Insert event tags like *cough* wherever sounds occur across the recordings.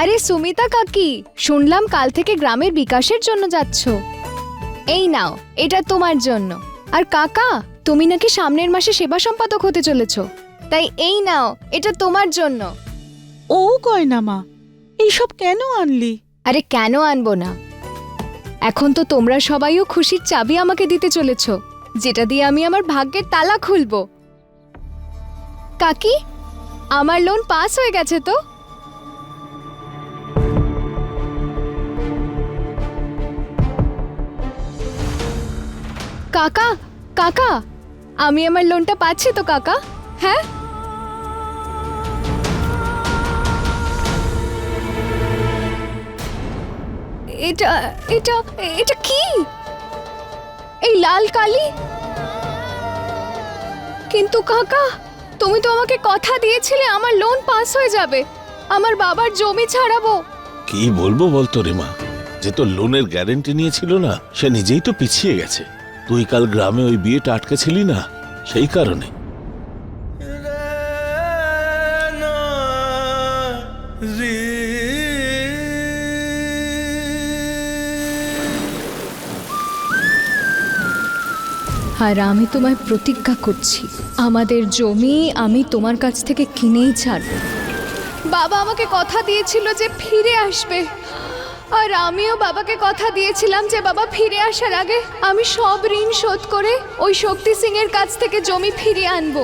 আরে সুমিতা কাকি শুনলাম কাল থেকে গ্রামের বিকাশের জন্য যাচ্ছ। এই নাও এটা তোমার জন্য। আর কাকা তুমি নাকি সামনের মাসে সেবা সম্পাদক হতে চলেছ। তাই এই নাও এটা তোমার জন্য। ও গয়না মা এইসব কেন আনলি? আরে কেন আনব না? এখন তো তোমরা সবাইও খুশির চাবি আমাকে দিতে চলেছ যেটা দিয়ে আমি আমার ভাগ্যের তালা খুলবো। কাকি আমার লোন পাস হয়ে গেছে তো? কাকা কাকা, আমি আমার লোনটা পাচ্ছি তো কাকা? হ্যাঁ? এটা এটা এটা কি? এই লাল কালি? কিন্তু কাকা, তুমি তো আমাকে কথা দিয়েছিলে, আমার লোন পাস হয়ে যাবে। আমার বাবার জমি ছাড়াবো। কি বলব বলতো রে মা যে তোর লোনের গ্যারেন্টি নিয়েছিল না, সে নিজেই তো পিছিয়ে গেছে। তুই কাল গ্রামে ওই বিয়েটা আটকে ছিলি না? সেই কারণে। আর আমি তোমায় প্রতিজ্ঞা করছি। আমাদের জমি আমি তোমার কাছ থেকে কিনেই ছাড়ব। বাবা আমাকে কথা দিয়েছিল যে ফিরে আসবে। আর আমিও বাবাকে কথা দিয়েছিলাম যে বাবা ফিরে আসার আগে আমি সব ঋণ শোধ করে ওই শক্তি সিং এর কাছ থেকে জমি ফিরিয়ে আনব।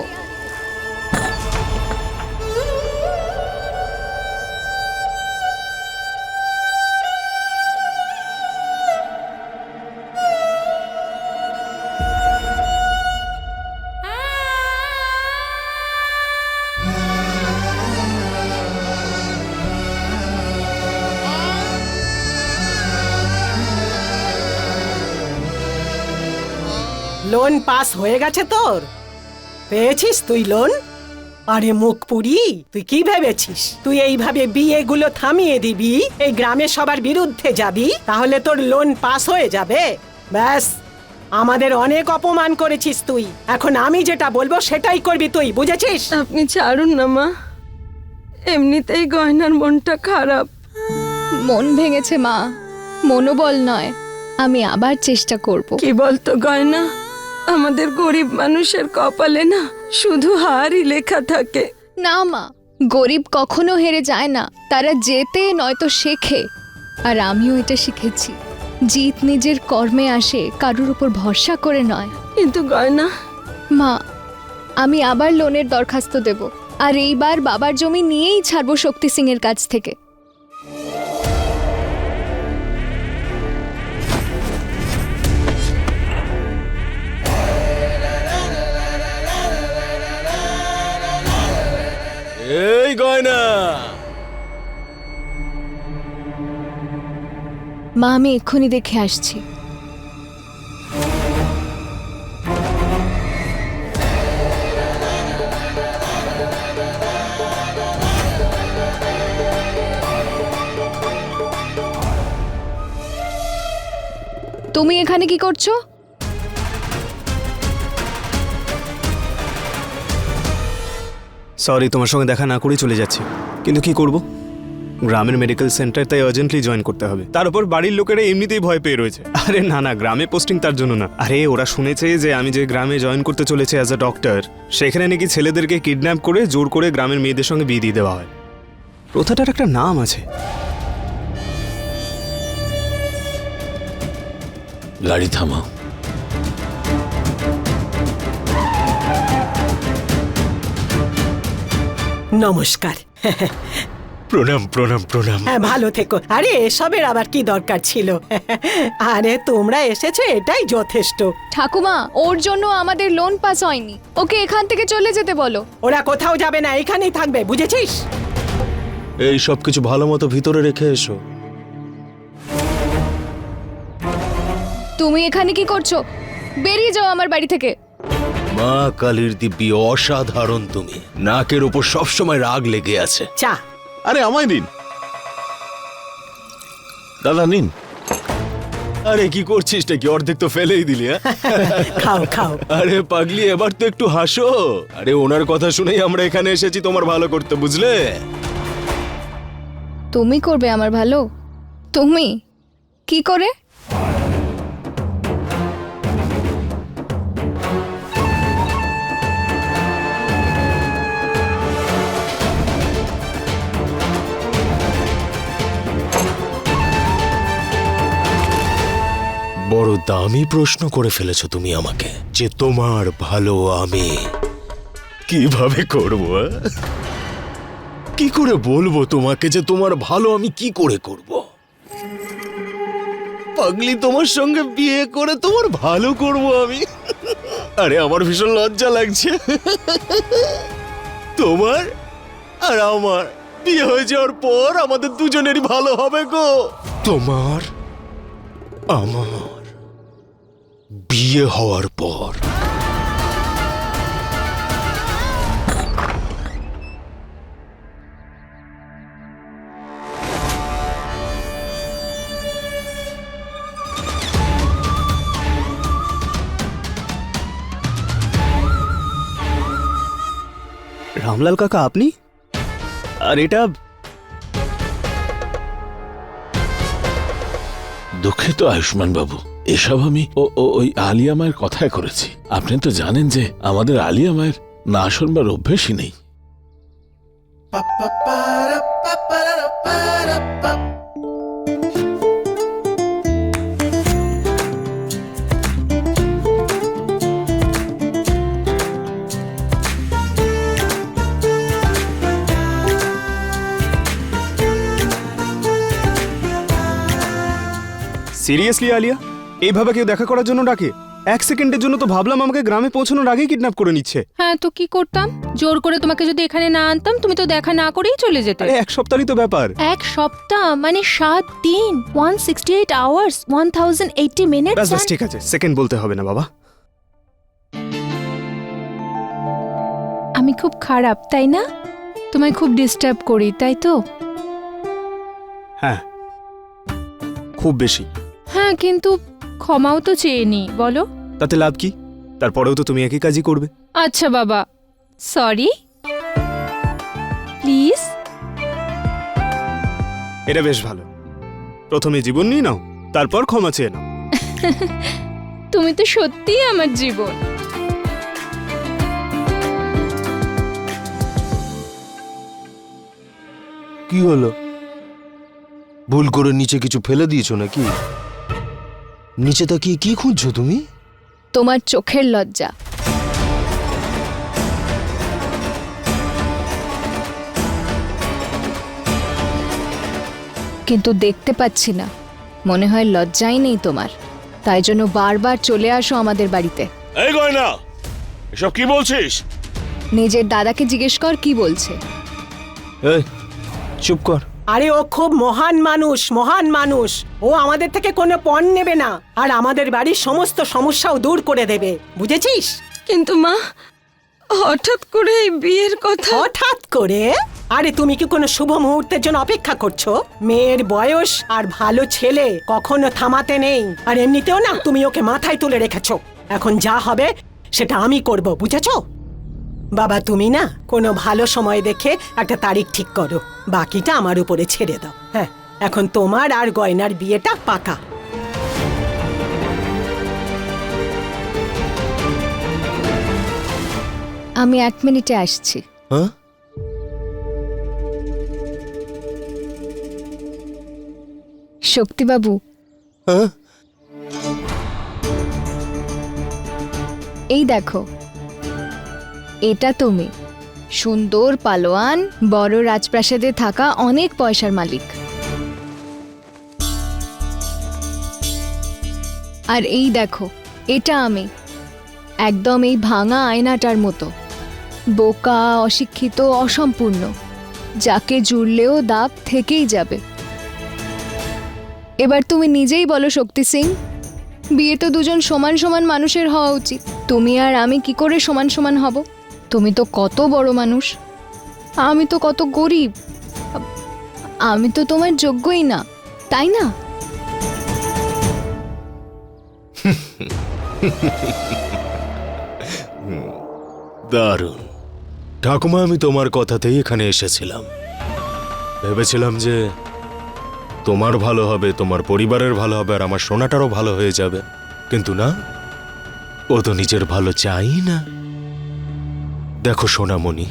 লোন পাস হয়ে গেছে তোর? পেয়েছিস তুই লোন? আরে মুখ পুরি তুই কি ভেবেছিস? তুই এইভাবে বিয়েগুলো থামিয়ে দিবি এই গ্রামের সবার বিরুদ্ধে যাবি তাহলে তোর লোন পাস হয়ে যাবে। ব্যাস আমাদের অনেক অপমান করেছিস তুই। এখন আমি যেটা বলব সেটাই করবি তুই বুঝেছিস? আপনি ছাড়ুন না মা। এমনিতেই গয়নার মনটা খারাপ। মন ভেঙেছে মা। মনোবল নয়। আমি আবার চেষ্টা করব। কি বলতো গয়না? আমাদের গরিব মানুষের কপালে না শুধু হারই লেখা থাকে। না মা গরিব কখনো হেরে যায় না তারা যেতে নয়তো শেখে। আর আমিও এটা শিখেছি জিত নিজের কর্মে আসে কারুর উপর ভরসা করে নয়। কিন্তু গয়না। মা আমি আবার লোনের দরখাস্ত দেব আর এইবার বাবার জমি নিয়েই ছাড়বো শক্তি সিং এর কাছ থেকে। এই গয়না। মা আমি এক্ষুনি দেখে আসছি। তুমি এখানে কি করছ? সরি তোমার সঙ্গে দেখা না করেই চলে যাচ্ছি। কিন্তু কি করব? গ্রামের মেডিকেল সেন্টার তাই আর্জেন্টলি জয়েন করতে হবে। তার উপর বাড়ির লোকেরা এমনিতেই ভয় পেয়ে রয়েছে। আরে না না, গ্রামে পোস্টিং তার জন্য না। আরে, ওরা শুনেছে যে আমি যে গ্রামে জয়েন করতে চলেছি অ্যাজ আ ডক্টর সেখানে নাকি ছেলেদেরকে কিডন্যাপ করে জোর করে গ্রামের মেয়েদের সঙ্গে বিয়ে দিয়ে দেওয়া হয়। প্রথাটার একটা নাম আছে। গাড়ি থামাও। নমস্কার। প্রণাম প্রণাম প্রণাম। হ্যাঁ ভালো থেকো। আরে এসবের আবার কি দরকার ছিল? আরে তোমরা এসেছ এটাই যথেষ্ট। ঠাকুমা ওর জন্য আমাদের লোন পাস হয়নি। ওকে এখান থেকে চলে যেতে বলো। ওরা কোথাও যাবে না এখানেই থাকবে বুঝেছিস? এই সব কিছু ভালো মতো ভিতরে রেখে এসো। তুমি এখানে কি করছ? বেরিয়ে যাও আমার বাড়ি থেকে। মা কালীর দিব্যি অসাধারণ তুমি। নাকের ওপর সবসময় রাগ লেগে আছে। চা। আরে আমায় নিন। দাদা নিন। আরে কি করছিস কি অর্ধেক তো ফেলেই দিলি হ্যাঁ? *laughs* খাও খাও। আরে পাগলি এবার তো একটু হাসো। আরে ওনার কথা শুনেই আমরা এখানে এসেছি তোমার ভালো করতে বুঝলে? তুমি করবে আমার ভালো? তুমি? কি করে? বড় দামি প্রশ্ন করে ফেলেছো তুমি আমাকে, যে তোমার ভালো আমি। কীভাবে করব? কি করে বলব তোমাকে যে তোমার ভালো আমি কি করে করব? পাগলি তোমার সঙ্গে বিয়ে করে তোমার ভালো করব আমি। আরে, আমার ভীষণ লজ্জা লাগছে। তোমার আর আমার বিয়ে হয়ে যাওয়ার পর আমাদের দুজনেরই ভালো হবে গো। তোমার, আমার। বিয়ে হওয়ার পর রামলাল কাকা আপনি আর এটা দুঃখিত আয়ুষ্মান বাবু এসব আমি ও ওই আলিয়া মায়ের কথায় করেছি। আপনি তো জানেন যে আমাদের আলিয়া মায়ের না শুনবার অভ্যেসই নেই। সিরিয়াসলি আলিয়া এইভাবে কেউ দেখা করার জন্য ডাকে? এক সেকেন্ডের জন্য তো ভাবলাম আমাকে গ্রামে পৌঁছানোর আগেই কিডন্যাপ করে নিচ্ছে। হ্যাঁ তো কি করতাম? জোর করে তোমাকে যদি এখানে না আনতাম তুমি তো দেখা না করেই চলে যেতে। আরে এক সপ্তাহই তো ব্যাপার। এক সপ্তাহ? মানে সাত দিন? One sixty eight hours one thousand eighty ব্যাস ব্যাস ঠিক আছে। সেকেন্ড বলতে হবে না বাবা। আমি খুব খারাপ তাই না? তোমায় খুব ডিস্টার্ব করি তাই তো? হ্যাঁ। খুব বেশি। হ্যাঁ কিন্তু ক্ষমাও তো চেয়ে নি বলো। তাতে লাভ কি? তারপরেও তো তুমি একই কাজই করবে। আচ্ছা বাবা। সরি প্লিজ এটা বেশ ভালো। প্রথমে জীবন নিয়ে নাও তারপর ক্ষমা চেয়ে নাও। *laughs* তুমি তো সত্যিই আমার জীবন। কি হলো? ভুল করে নিচে কিছু ফেলে দিয়েছ নাকি? নিচে তাকিয়ে কি খুঁজছো তুমি? তোমার চোখের লজ্জা। কিন্তু দেখতে পাচ্ছি না। মনে হয় লজ্জাই নেই তোমার। তাই জন্য বারবার চলে আসো আমাদের বাড়িতে। এই গয়না এসব কি বলছিস? নিজের দাদাকে জিজ্ঞেস কর কি বলছে। এই চুপ কর। আরে ও খুব মহান মানুষ মহান মানুষ। ও আমাদের থেকে কোনো পণ নেবে না আর আমাদের বাড়ির সমস্ত সমস্যাও দূর করে দেবে বুঝেছিস? কিন্তু মা হঠাৎ করে এই বিয়ের কথা হঠাৎ করে? আরে তুমি কি কোনো শুভ মুহূর্তের জন্য অপেক্ষা করছ? মেয়ের বয়স আর ভালো ছেলে কখনো থামাতে নেই। আর এমনিতেও না তুমি ওকে মাথায় তুলে রেখেছো। এখন যা হবে সেটা আমি করব বুঝেছ? বাবা তুমি না কোনো ভালো সময় দেখে একটা তারিখ ঠিক করো। বাকিটা আমার উপরে ছেড়ে দাও। হ্যাঁ এখন তোমার আর গয়নার বিয়েটা পাকা। আমি এক মিনিটে আসছি। হ্যাঁ? শক্তিবাবু। হ্যাঁ? এই দেখো এটা তুমি। সুন্দর পালোয়ান, বড় রাজপ্রাসাদে থাকা অনেক পয়সার মালিক। আর এই দেখো, এটা আমি। একদম এই ভাঙা আয়নাটার মতো। বোকা, অশিক্ষিত, অসম্পূর্ণ। যাকে জুড়লেও দাগ থেকেই যাবে। এবার তুমি নিজেই বলো, শক্তি সিং। বিয়ে তো দুজন সমান সমান মানুষের হওয়া উচিত। তুমি আর আমি কি করে সমান সমান হব? তুমি তো কত বড় মানুষ। আমি তো কত গরিব। আমি তো তোমার যোগ্যই না, তাই না? দারুণ। ঠাকুমা, আমি তোমার কথাতেই এখানে এসেছিলাম। ভেবেছিলাম যে তোমার ভালো হবে, তোমার পরিবারের ভালো হবে, আর আমার সোনাটারও ভালো হয়ে যাবে। কিন্তু না, ও তো নিজের ভালো চাই না। দেখো সোনামণি,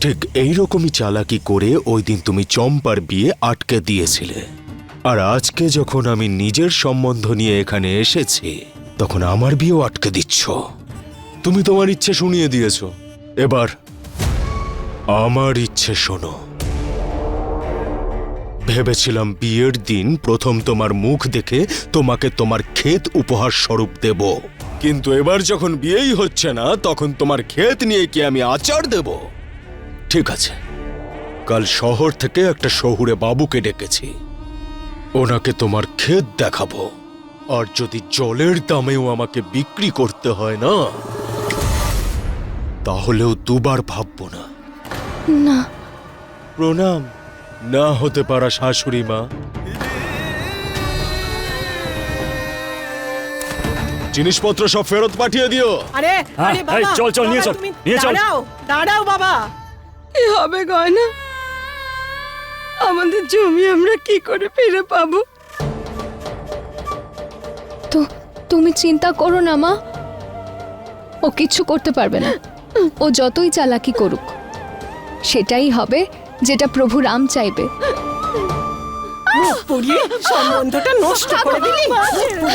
ঠিক এইরকমই চালাকি করে ওই দিন তুমি চম্পার বিয়ে আটকে দিয়েছিলে। আর আজকে যখন আমি নিজের সম্বন্ধ নিয়ে এখানে এসেছি, তখন আমার বিয়েও আটকে দিচ্ছ। তুমি তোমার ইচ্ছে শুনিয়ে দিয়েছ। এবার আমার ইচ্ছে শোনো। ভেবেছিলাম বিয়ের দিন প্রথম তোমার মুখ দেখে তোমাকে তোমার ক্ষেত উপহার স্বরূপ দেব। কিন্তু এবার যখন বিয়েই হচ্ছে না তখন তোমার ক্ষেত নিয়ে কি আমি আচার দেব? ঠিক আছে। কাল শহর থেকে একটা শহুরে বাবুকে ডেকেছি। ওনাকে তোমার ক্ষেত দেখাবো। আর যদি জলের দামেও আমাকে বিক্রি করতে হয় না তাহলেও দুবার ভাববো না। না। প্রণাম। না হতে পারা শাশুড়ি মা। জিনিসপত্র সব ফেরত পাঠিয়ে দিও। আরে হ্যাঁ, আরে এই, বাবা চল, চল, নিয়ে চল, নিয়ে চল। দাঁড়াও দাঁড়াও বাবা। কি হবে গয়না? আমাদের জমি আমরা কি করে ফিরে পাবো? তো তুমি চিন্তা করো না মা। ও কিচ্ছু করতে পারবে না। ও যতই চালাকি করুক সেটাই হবে যেটা প্রভু রাম চাইবে। পুড়িয়ে সম্বন্ধটা নষ্ট করে দিলি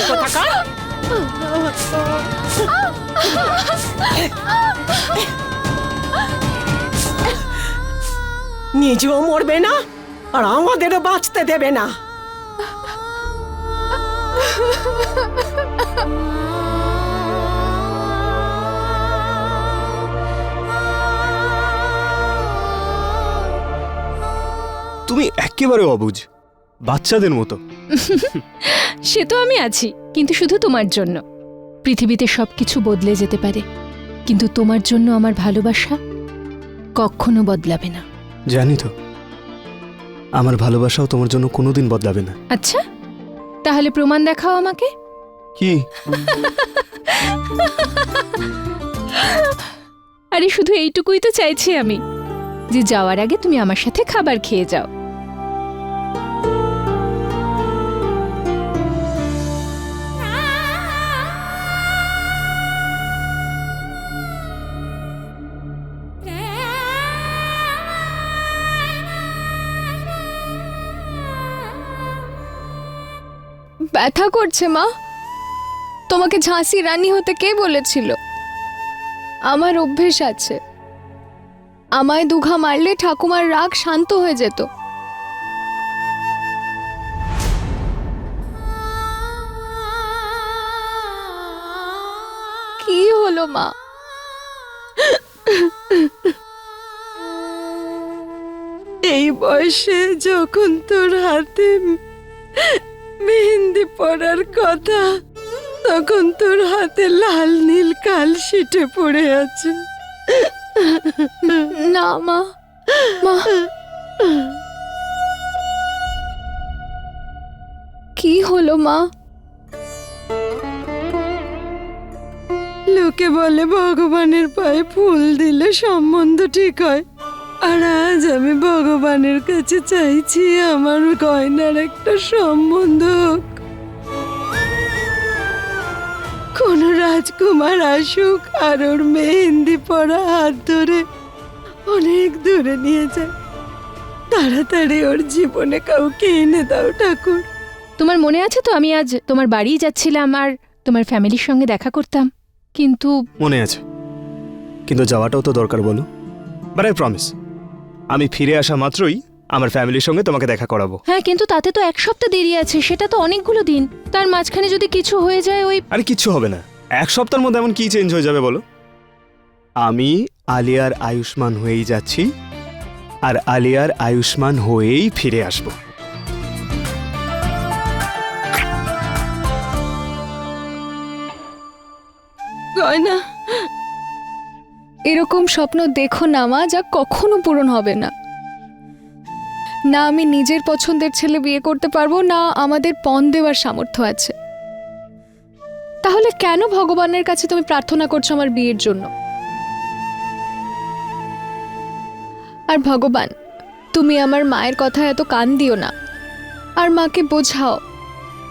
কোথাকার। নিজেও মরবে না আর আমাদেরও বাঁচতে দেবে না। তুমি একেবারে অবুঝ বাচ্চাদের মতো। *laughs* সে তো আমি আছি কিন্তু শুধু তোমার জন্য। পৃথিবীতে সব কিছু বদলে যেতে পারে কিন্তু তোমার জন্য আমার ভালোবাসা কখনো বদলাবে না। জানি তো আমার ভালোবাসাও তোমার জন্য কোনোদিন বদলাবে না। আচ্ছা তাহলে প্রমাণ দেখাও আমাকে। কি? আরে শুধু এইটুকুই তো চাইছি আমি যে যাওয়ার আগে তুমি আমার সাথে খাবার খেয়ে যাও। ব্যথা করছে, মা। তোমাকে ঝাঁসি রানী হতে কে বলেছিল? আমার অভ্যেস আছে। আমায় দুঘা মারলে ঠাকুমার রাগ শান্ত হয়ে যেত। কি হলো, মা? এই বয়সে যখন তোর হাতে মেহেন্দি পড়ার কথা। তখন তোর হাতে লাল নীল কাল সিটে পড়ে আছে। না মা। মা। কি হলো মা? লোকে বলে ভগবানের পায়ে ফুল দিলে সম্বন্ধ ঠিক হয়। আর আজ আমি ভগবানের কাছে চাইছি আমার গয়নার একটা সম্বন্ধ কোন রাজকুমার আসুক আর ওর মেহেন্দি পরা হাত ধরে অনেক দূরে নিয়ে যায়। তাড়াতাড়ি ওর জীবনে কাউকে এনে দাও ঠাকুর। তোমার মনে আছে তো আমি আজ তোমার বাড়ি যাচ্ছিলাম আর তোমার ফ্যামিলির সঙ্গে দেখা করতাম? কিন্তু মনে আছে। কিন্তু যাওয়াটাও তো দরকার বলো। বাট আই প্রমিস আমি ফিরে আসা মাত্রই আমার ফ্যামিলির সঙ্গে তোমাকে দেখা করাবো। হ্যাঁ কিন্তু তাতে তো এক সপ্তাহ দেরি আছে সেটা তো অনেকগুলো দিন। তার মাঝখানে যদি কিছু হয়ে যায় ওই আরে কিচ্ছু হবে না। এক সপ্তাহের মধ্যে এমন কি চেঞ্জ হয়ে যাবে বলো? আমি আলিয়ার আয়ুষ্মান হয়েই যাচ্ছি আর আলিয়ার আয়ুষ্মান হয়েই ফিরে আসব। গয়না। এরকম স্বপ্ন দেখো না মা যা কখনো পূরণ হবে না। না আমি নিজের পছন্দের ছেলে বিয়ে করতে পারব, না আমাদের পণ দেওয়ার সামর্থ্য আছে। তাহলে কেন ভগবানের কাছে তুমি প্রার্থনা করছ আমার বিয়ের জন্য? আর ভগবান, তুমি আমার মায়ের কথা এত কান দিও না। আর মাকে বোঝাও,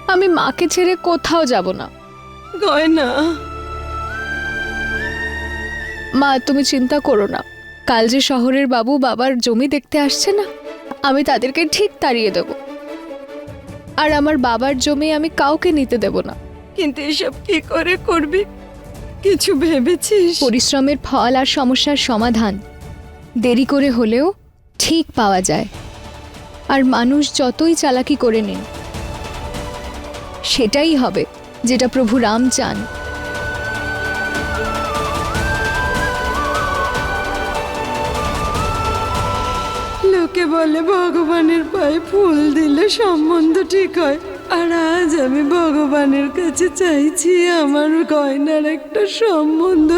আমি মাকে ছেড়ে কোথাও যাব না। গয়না। মা তুমি চিন্তা করো না। কাল যে শহরের বাবু বাবার জমি দেখতে আসছে না আমি তাদেরকে ঠিক তাড়িয়ে দেব। আর আমার বাবার জমি আমি কাউকে নিতে দেব না। কিন্তু এসব কি করে করবি? কিছু ভেবেছিস? পরিশ্রমের ফল আর সমস্যার সমাধান। দেরি করে হলেও ঠিক পাওয়া যায়। আর মানুষ যতই চালাকি করে নিন সেটাই হবে যেটা প্রভু রাম চান। লোকে বলে ভগবানের পায়ে ফুল দিলে সম্বন্ধ ঠিক হয়। আর আজ আমি ভগবানের কাছে চাইছি আমার গয়নার একটা সম্বন্ধ।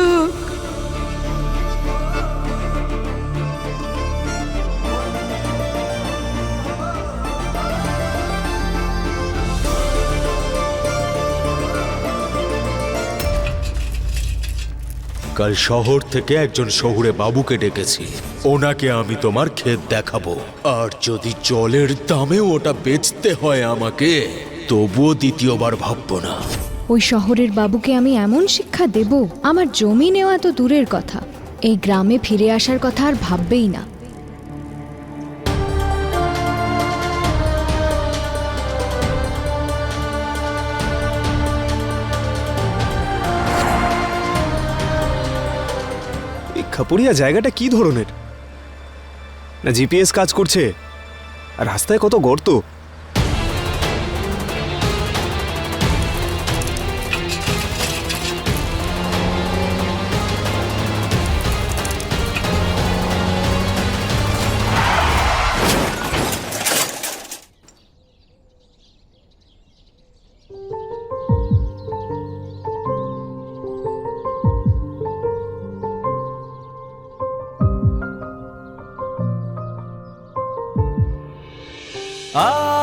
কাল শহর থেকে একজন শহুরে বাবুকে ডেকেছি। ওনাকে আমি তোমার ক্ষেত দেখাবো। আর যদি জলের দামেও ওটা বেচতে হয় আমাকে তবুও দ্বিতীয়বার ভাববো না। ওই শহরের বাবুকে আমি এমন শিক্ষা দেব আমার জমি নেওয়া তো দূরের কথা। এই গ্রামে ফিরে আসার কথা আর ভাববেই না। এই খাপুরিয়া জায়গাটা কি ধরনের? না জিপিএস কাজ করছে? আর রাস্তায় কত গর্ত?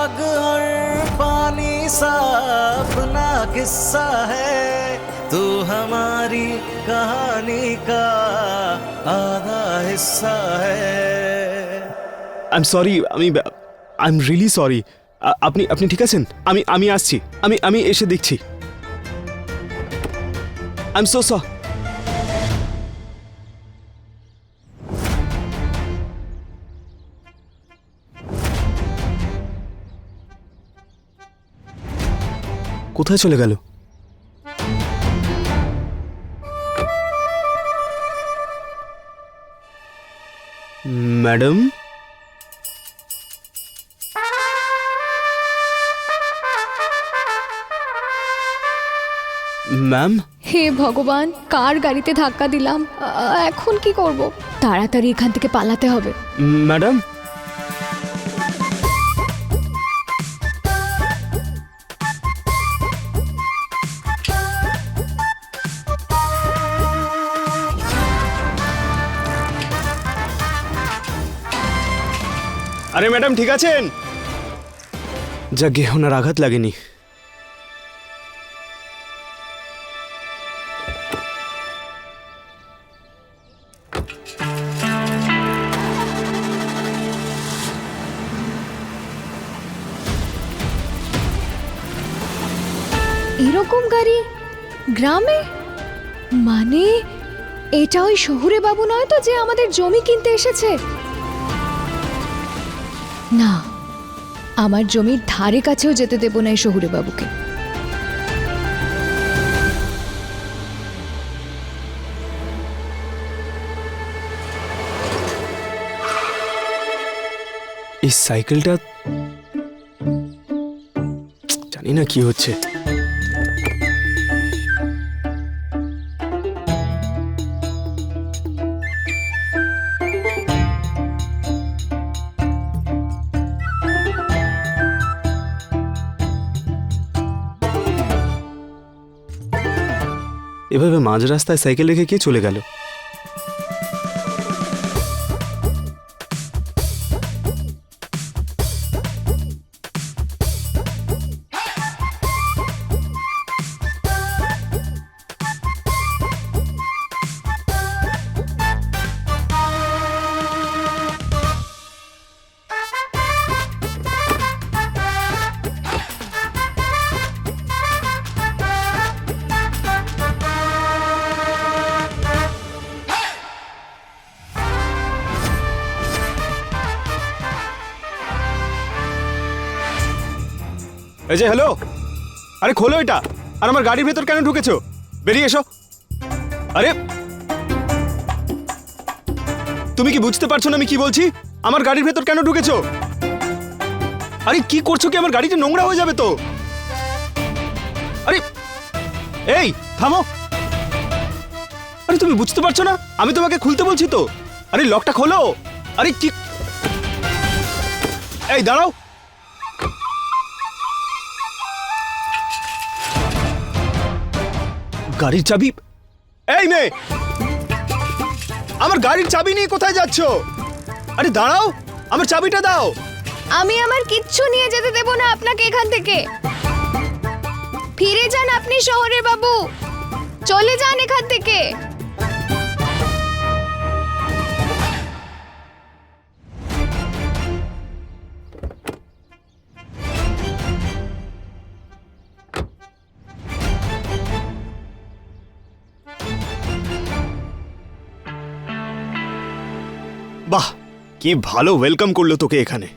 आग और पानी सा अपना किस्सा है तू हमारी कहानी का आधा हिस्सा है আই এম সরি আমি আই এম রিয়েলি সরি আপনি আপনি ঠিক আছেন আমি আমি আসছি আমি আমি এসে দেখছি আই এম সো স কোথায় চলে গেল? ম্যাডাম? ম্যাম? হে ভগবান কার গাড়িতে ধাক্কা দিলাম? এখন কি করব? তাড়াতাড়ি এখান থেকে পালাতে হবে। ম্যাডাম? ম্যাডাম, ঠিক আছেন? যাকে ওনার আঘাত লাগেনি। এরকম গাড়ি গ্রামে? মানে এটা ওই শহুরে বাবু নয় তো যে আমাদের জমি কিনতে এসেছে? না, আমার জমির ধারে কাছেও যেতে দেব না এই শহুরে বাবুকে। এই সাইকেলটা জানি না কি হচ্ছে। এভাবে মাঝ রাস্তায় সাইকেল রেখে কে চলে গেল? খোলো এটা। আর আমার গাড়ির ভেতর কেন ঢুকেছো? বেরিয়ে এসো। আরে! তুমি কি বুঝতে পারছ না আমি কি বলছি? আমার গাড়ির ভেতর কেন ঢুকেছো? আরে, কি করছ কি? আমার গাড়িটা নোংরা হয়ে যাবে তো। আরে! এই, থামো। আরে, তুমি বুঝতে পারছ না? আমি তোমাকে খুলতে বলছি তো। আরে, লকটা খোলো। আরে, কি? এই, দাঁড়াও। গাড়ির চাবি? এই নে আমার গাড়ির চাবি নিয়ে কোথায় যাচ্ছ? আরে দাঁড়াও, আমার চাবিটা দাও। আমি আমার কিচ্ছু নিয়ে যেতে দেব না আপনাকে এখান থেকে। ফিরে যান আপনি শহরের বাবু। চলে যান এখান থেকে। কি ভালো ওয়েলকাম করল তোকে এখানে। মা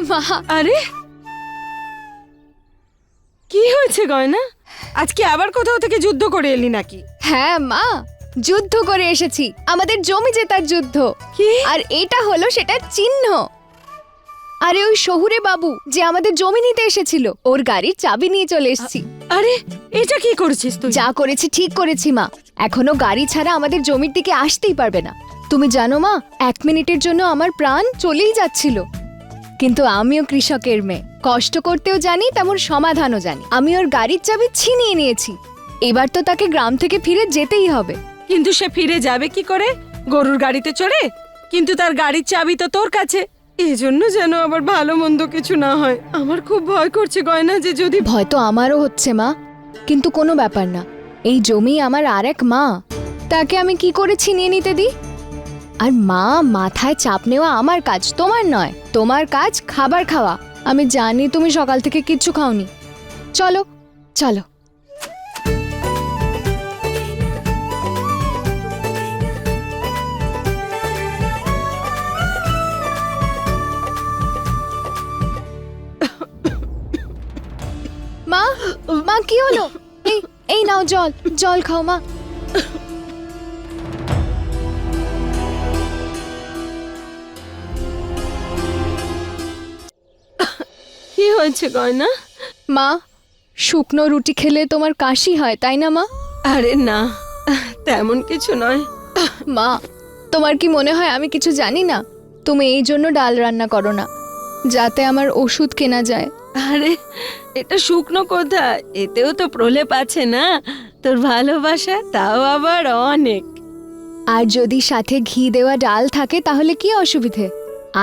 মা। আরে। কি হয়েছে গয়না? আজকে আবার কোথাও থেকে যুদ্ধ করে এলি নাকি? হ্যাঁ মা যুদ্ধ করে এসেছি। আমাদের জমি জেতার যুদ্ধ। কি? আর এটা হলো সেটা চিহ্ন। আরে ওই শহুরে বাবু যে আমাদের জমি নিতে এসেছিল ওর গাড়ির চাবি নিয়ে চলে এসেছি। আরে এটা কি করেছিস তুই? যা করেছি ঠিক করেছি মা। এখনও গাড়ি ছাড়া আমাদের জমির দিকে আসতেই পারবে না। তুমি জানো মা এক মিনিটের জন্য আমার প্রাণ চলেই যাচ্ছিল। কিন্তু আমিও কৃষকের মেয়ে। কষ্ট করতেও জানি তেমন সমাধানও জানি। আমি ওর গাড়ির চাবি ছিনিয়ে নিয়েছি। এবার তো তাকে গ্রাম থেকে ফিরে যেতেই হবে। কিন্তু সে ফিরে যাবে কি করে? গরুর গাড়িতে চড়ে? কিন্তু তার গাড়ির চাবি তো তোর কাছে। এই জন্য যেন আবার ভালো মন্দ কিছু না হয়। আমার খুব ভয় করছে গয়না যে যদি ভয় তো আমারও হচ্ছে, মা। কিন্তু কোনো ব্যাপার না। এই জমি আমার আর এক মা। তাকে আমি কি করে ছিনিয়ে নিতে দিই? আর মা, মাথায় চাপ নেওয়া আমার কাজ, তোমার নয়। তোমার কাজ খাবার খাওয়া। আমি জানি তুমি সকাল থেকে কিচ্ছু খাওনি। চলো চলো। মা কি হলো? এই এই নাও জল জল খাও মা। কি হয়েছে গয়না? মা শুকনো রুটি খেলে তোমার কাশি হয় তাই না মা? আরে না তেমন কিছু নয়। মা তোমার কি মনে হয় আমি কিছু জানি না? তুমি এই জন্য ডাল রান্না করো না যাতে আমার ওষুধ কেনা যায়। আরে এটা শুকনো কোথায়? এতেও তো প্রলেপ আছে না? তোর ভালোবাসা তাও আবার অনেক। আর যদি সাথে ঘি দেওয়া ডাল থাকে তাহলে কি অসুবিধে?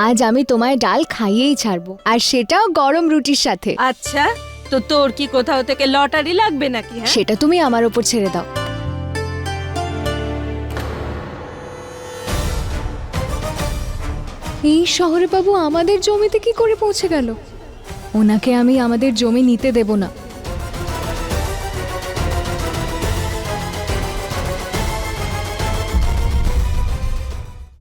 আজ আমি তোমায় ডাল খাইয়েই ছাড়বো আর সেটাও গরম রুটির সাথে। আচ্ছা তো তোর কি কোথাও থেকে লটারি লাগবে নাকি হ্যাঁ? সেটা তুমি আমার ওপর ছেড়ে দাও। এই শহরে বাবু আমাদের জমিতে কি করে পৌঁছে গেল? ওনাকে আমি আমাদের জমি নিতে দেব না।